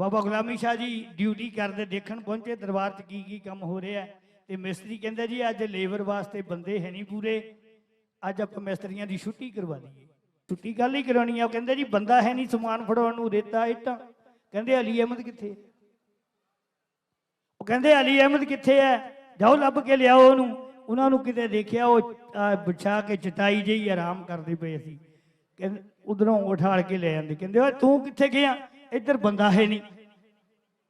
ਬਾਬਾ ਗੁਲਾਮੀ ਸ਼ਾਹ ਜੀ ਡਿਊਟੀ ਕਰਦੇ ਦੇਖਣ ਪਹੁੰਚੇ ਦਰਬਾਰ 'ਚ ਕੀ ਕੀ ਕੰਮ ਹੋ ਰਿਹਾ ਤੇ ਮਿਸਤਰੀ ਕਹਿੰਦਾ ਜੀ ਅੱਜ ਲੇਬਰ ਵਾਸਤੇ ਬੰਦੇ ਹੈ ਨਹੀਂ ਪੂਰੇ। ਅੱਜ ਆਪਾਂ ਮਿਸਤਰੀਆਂ ਦੀ ਛੁੱਟੀ ਕਰਵਾ ਦਈਏ ਛੁੱਟੀ ਕੱਲ ਹੀ ਕਰਾਉਣੀ ਆ। ਕਹਿੰਦੇ ਜੀ ਬੰਦਾ ਹੈ ਨਹੀਂ ਸਮਾਨ ਫੜਾਉਣ ਨੂੰ ਰੇਤਾ ਇੱਟਾਂ। ਕਹਿੰਦੇ ਅਲੀ ਅਹਿਮਦ ਕਿੱਥੇ ਉਹ ਕਹਿੰਦੇ ਅਲੀ ਅਹਿਮਦ ਕਿੱਥੇ ਹੈ? ਜਾਓ ਲੱਭ ਕੇ ਲਿਆਓ ਉਹਨੂੰ। ਉਹਨਾਂ ਨੂੰ ਕਿਤੇ ਦੇਖਿਆ ਉਹ ਆਹ, ਵਿਛਾ ਕੇ ਚਟਾਈ ਜਿਹੀ ਆਰਾਮ ਕਰਦੇ ਪਏ ਸੀ। ਕਹਿੰਦੇ ਉਧਰੋਂ ਉਠਾਲ ਕੇ ਲੈ ਜਾਂਦੇ ਕਹਿੰਦੇ ਓਏ ਤੂੰ ਕਿੱਥੇ ਗਿਆ? ਇੱਧਰ ਬੰਦਾ ਹੈ ਨਹੀਂ।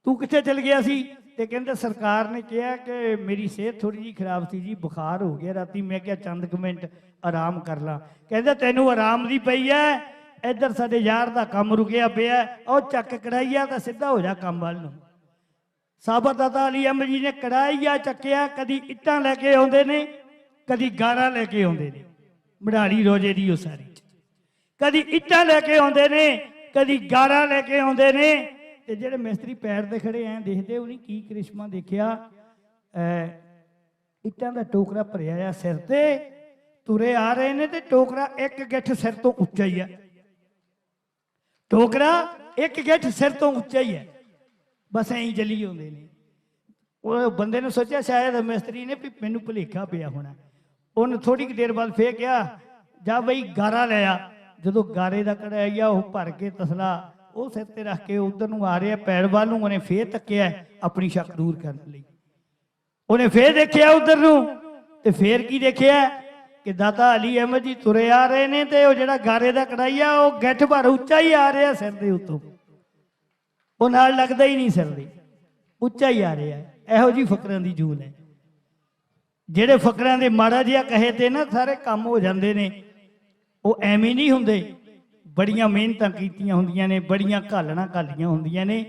ਤੂੰ ਕਿੱਥੇ ਚਲ ਗਿਆ ਸੀ? ਤੇ ਕਹਿੰਦੇ, ਸਰਕਾਰ ਨੇ ਕਿਹਾ ਕਿ ਮੇਰੀ ਸਿਹਤ ਥੋੜੀ ਜੀ ਖਰਾਬ ਸੀ ਜੀ, ਬੁਖਾਰ ਹੋ ਗਿਆ ਰਾਤੀ। ਮੈਂ ਕਿਹਾ, ਚੰਦ ਕੁ ਮਿੰਟ ਆਰਾਮ ਕਰ ਲਾਂ। ਕਹਿੰਦੇ, ਤੈਨੂੰ ਆਰਾਮ ਦੀ ਪਈ ਐ। ਇੱਧਰ ਸਾਡੇ ਯਾਰ ਦਾ ਕੰਮ ਰੁਕਿਆ ਪਿਆ। ਉਹ ਚੱਕ ਕੜਾਈਆ ਤਾਂ ਸਿੱਧਾ ਹੋ ਜਾ ਕੰਮ ਵੱਲ ਨੂੰ। ਸਾਬਰ ਦਾਦਾ ਅਲੀ ਅਹਿਮਦ ਜੀ ਨੇ ਕੜਾਈਆ ਚੱਕਿਆ। ਕਦੀ ਇੱਟਾਂ ਲੈ ਕੇ ਆਉਂਦੇ ਨੇ, ਕਦੀ ਗਾਰਾਂ ਲੈ ਕੇ ਆਉਂਦੇ ਨੇ। ਮੜਾੜੀ ਰੋਜੇ ਦੀ ਉਸਾਰੀ ਕਦੀ ਇੱਟਾਂ ਲੈ ਕੇ ਆਉਂਦੇ ਨੇ ਕਦੀ ਗਾਰਾ ਲੈ ਕੇ ਆਉਂਦੇ ਨੇ। ਤੇ ਜਿਹੜੇ ਮਿਸਤਰੀ ਪੈਰ ਦੇ ਖੜੇ ਐ ਦੇਖਦੇ, ਉਹਨੇ ਕੀ ਕ੍ਰਿਸ਼ਮਾ ਦੇਖਿਆ? ਐ, ਇੱਟਾਂ ਦਾ ਟੋਕਰਾ ਭਰਿਆ ਆ ਸਿਰ ਤੇ, ਤੁਰੇ ਆ ਰਹੇ ਨੇ ਤੇ ਟੋਕਰਾ ਇੱਕ ਗਿੱਠ ਸਿਰ ਤੋਂ ਉੱਚਾ ਹੀ ਆ। ਟੋਕਰਾ ਇੱਕ ਗਿੱਠ ਸਿਰ ਤੋਂ ਉੱਚਾ ਹੀ ਹੈ ਬਸ ਐਂ ਜਲੀ ਆਉਂਦੇ ਨੇ। ਉਹ ਬੰਦੇ ਨੇ ਸੋਚਿਆ ਸ਼ਾਇਦ ਮਿਸਤਰੀ ਨੇ ਵੀ ਮੈਨੂੰ ਭੁਲੇਖਾ ਪਿਆ ਹੋਣਾ। ਉਹਨੇ ਥੋੜੀ ਕੁ ਦੇਰ ਬਾਅਦ ਫੇਰ ਕਿਹਾ, ਜਾ ਬਈ ਗਾਰਾ ਲੈ ਆ। ਜਦੋਂ ਗਾਰੇ ਦਾ ਕੜਾਈਆ ਉਹ ਭਰ ਕੇ ਤਸਲਾ ਉਹ ਸਿਰ ਤੇ ਰੱਖ ਕੇ ਉਧਰ ਨੂੰ ਆ ਰਿਹਾ, ਪੈਰ ਵੱਲ ਨੂੰ ਉਹਨੇ ਫੇਰ ਤੱਕਿਆ ਆਪਣੀ ਸ਼ੱਕ ਦੂਰ ਕਰਨ ਲਈ। ਉਹਨੇ ਫੇਰ ਦੇਖਿਆ ਉਧਰ ਨੂੰ ਤੇ ਫੇਰ ਕੀ ਦੇਖਿਆ? ਕਿ ਦਾਤਾ ਅਲੀ ਅਹਿਮਦ ਜੀ ਤੁਰੇ ਆ ਰਹੇ ਨੇ ਤੇ ਉਹ ਜਿਹੜਾ ਗਾਰੇ ਦਾ ਕੜਾਈਆ ਉਹ ਗੱਠ ਭਰ ਉੱਚਾ ਹੀ ਆ ਰਿਹਾ ਸਿਰ ਦੇ ਉੱਤੋਂ। ਉਹ ਨਾਲ ਲੱਗਦਾ ਹੀ ਨਹੀਂ ਸਿਰ ਦੇ। ਉੱਚਾ ਹੀ ਆ ਰਿਹਾ। ਇਹੋ ਜੀ ਫਕਰਾਂ ਦੀ ਜੂਨ ਹੈ। ਜਿਹੜੇ ਫਕਰਾਂ ਦੇ ਮਾੜਾ ਜਿਹਾ ਕਹੇ ਤੇ ਨਾ, ਸਾਰੇ ਕੰਮ ਹੋ ਜਾਂਦੇ ਨੇ। ਉਹ ਐਵੇਂ ਨਹੀਂ ਹੁੰਦੇ। ਬੜੀਆਂ ਮਿਹਨਤਾਂ ਕੀਤੀਆਂ ਹੁੰਦੀਆਂ ਨੇ ਬੜੀਆਂ ਘਾਲਣਾ ਘਾਲੀਆਂ ਹੁੰਦੀਆਂ ਨੇ।